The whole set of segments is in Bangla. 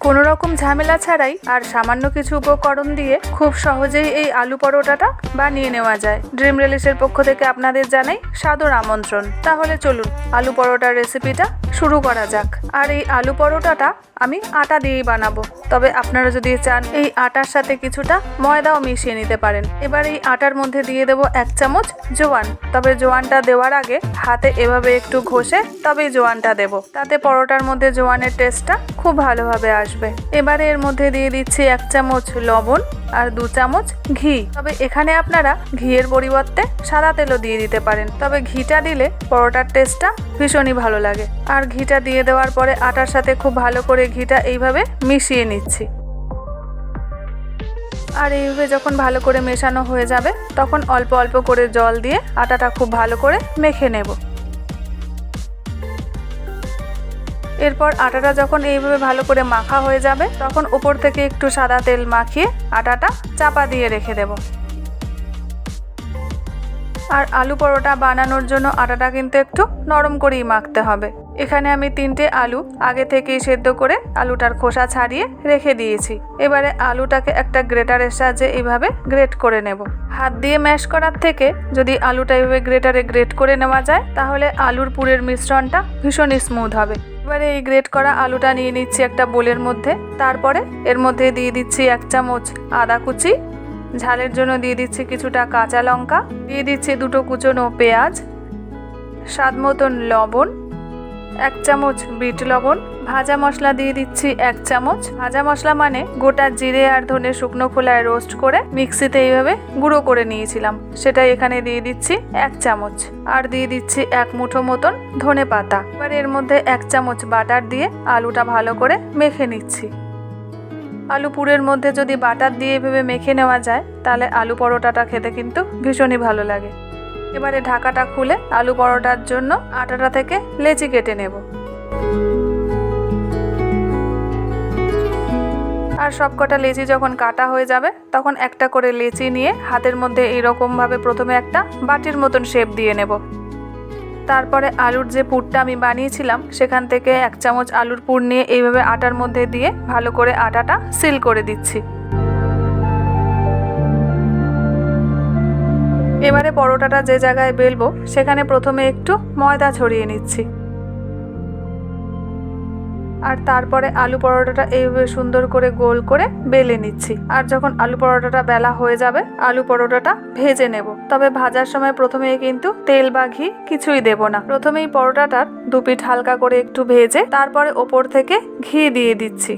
কোনো রকম ঝামেলা ছাড়াই আর সামান্য কিছু উপকরণ দিয়ে খুব সহজেই এই আলু পরোটাটা বানিয়ে নেওয়া যায়। ড্রিম রিলিসের পক্ষ থেকে আপনাদের জানাই সাদর আমন্ত্রণ। তাহলে চলুন আলু পরোটার রেসিপিটা শুরু করা যাক। আর এই আলু পরোটাটা আমি আটা দিয়েই বানাবো। তবে আপনারা যদি চান এই আটার সাথে কিছুটা ময়দাও মিশিয়ে নিতে পারেন। এবার এই আটার মধ্যে দিয়ে দেবো এক চামচ জোয়ান। তবে জোয়ানটা দেওয়ার আগে হাতে এভাবে একটু ঘষে তবেই জোয়ানটা দেব। তাতে পরোটার মধ্যে জোয়ানের টেস্টটা খুব ভালোভাবে আসবে। এবারে এর মধ্যে দিয়ে দিচ্ছি এক চামচ লবণ। আর দু চামচ ঘি। তবে এখানে আপনারা ঘিয়ের পরিবর্তে সাদা তেলও দিয়ে দিতে পারেন। তবে ঘিটা দিলে পরোটার টেস্টটা ভীষণই ভালো লাগে। আর ঘিটা দিয়ে দেওয়ার পরে আটার সাথে খুব ভালো করে ঘিটা এইভাবে মিশিয়ে নিচ্ছি। আর এইভাবে যখন ভালো করে মেশানো হয়ে যাবে, তখন অল্প অল্প করে জল দিয়ে আটাটা খুব ভালো করে মেখে নেব। এরপর আটাটা যখন এইভাবে ভালো করে মাখা হয়ে যাবে, তখন উপর থেকে একটু সাদা তেল মাখিয়ে আটাটা চাপা দিয়ে রেখে দেব। আর আলু পরোটা বানানোর জন্য আটাটা কিন্তু একটু নরম করেই মাখতে হবে। এখানে আমি তিনটে আলু আগে থেকেই সেদ্ধ করে আলুটার খোসা ছাড়িয়ে রেখে দিয়েছি। এবারে আলুটাকে একটা গ্রেটারের সাহায্যে এইভাবে গ্রেট করে নেব। হাত দিয়ে ম্যাশ করার থেকে যদি আলুটা এইভাবে গ্রেটারে গ্রেট করে নেওয়া যায়, তাহলে আলুর পুরের মিশ্রণটা ভীষণই স্মুথ হবে। এবারে এই গ্রেট করা আলুটা নিয়ে নিচ্ছি একটা বোলের মধ্যে। তারপরে এর মধ্যে দিয়ে দিচ্ছি এক চামচ আদা কুচি। ঝালের জন্য দিয়ে দিচ্ছি কিছুটা কাঁচা লঙ্কা। দিয়ে দিচ্ছি দুটো কুচনো পেঁয়াজ। স্বাদ মতন লবণ। এক চামচ বিট লবণ, ভাজা মশলা দিয়ে দিচ্ছি এক চামচ। ভাজা মশলা মানে গোটা জিরে আর ধনে শুকনো খোলায় রোস্ট করে মিক্সিতে এইভাবে গুঁড়ো করে নিয়েছিলাম। সেটা এখানে দিয়ে দিচ্ছি এক চামচ। আর দিয়ে দিচ্ছি এক মুঠো মতন ধনে পাতা। এবার এর মধ্যে এক চামচ বাটার দিয়ে আলুটা ভালো করে মেখে নিচ্ছি। আলু পুরের মধ্যে যদি বাটার দিয়ে এভাবে মেখে নেওয়া যায়, তাহলে আলু পরোটাটা খেতে কিন্তু ভীষণই ভালো লাগে। এবারে ঢাকাটা খুলে আলু পরোটার জন্য আটাটা থেকে লেচি কেটে নেব। আর সবকটা লেচি যখন কাটা হয়ে যাবে, তখন একটা করে লেচি নিয়ে হাতের মধ্যে এইরকমভাবে প্রথমে একটা বাটির মতন শেপ দিয়ে নেব। তারপরে আলুর যে পুরটা আমি বানিয়েছিলাম, সেখান থেকে এক চামচ আলুর পুর নিয়ে এইভাবে আটার মধ্যে দিয়ে ভালো করে আটাটা সিল করে দিচ্ছি। এবারে পরোটাটা যে জায়গায় বেলবো, সেখানে প্রথমে একটু ময়দা ছড়িয়ে নিচ্ছি। আর তারপরে আলু পরোটাটা এইভাবে সুন্দর করে গোল করে বেলে নিচ্ছি। আর যখন আলু পরোটাটা বেলা হয়ে যাবে, আলু পরোটাটা ভেজে নেব। তবে ভাজার সময় প্রথমেই কিন্তু তেল বা ঘি কিছুই দেব না। প্রথমেই পরোটাটার দুপিঠ হালকা করে একটু ভেজে, তারপরে ওপর থেকে ঘি দিয়ে দিচ্ছি।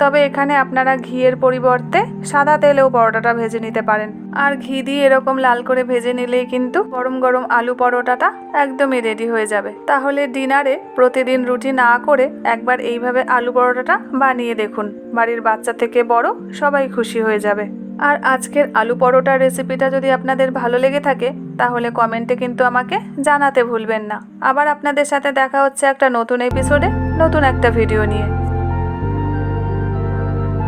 তবে এখানে আপনারা ঘিয়ের পরিবর্তে সাদা তেলেও পরোটাটা ভেজে নিতে পারেন। আর ঘি দিয়ে এরকম লাল করে ভেজে নিলেই কিন্তু গরম গরম আলু পরোটাটা একদমই রেডি হয়ে যাবে। তাহলে ডিনারে প্রতিদিন রুটি না করে একবার এইভাবে আলু পরোটাটা বানিয়ে দেখুন। বাড়ির বাচ্চা থেকে বড় সবাই খুশি হয়ে যাবে। আর আজকের আলু পরোটার রেসিপিটা যদি আপনাদের ভালো লেগে থাকে, তাহলে কমেন্টে কিন্তু আমাকে জানাতে ভুলবেন না। আবার আপনাদের সাথে দেখা হচ্ছে একটা নতুন এপিসোডে নতুন একটা ভিডিও নিয়ে।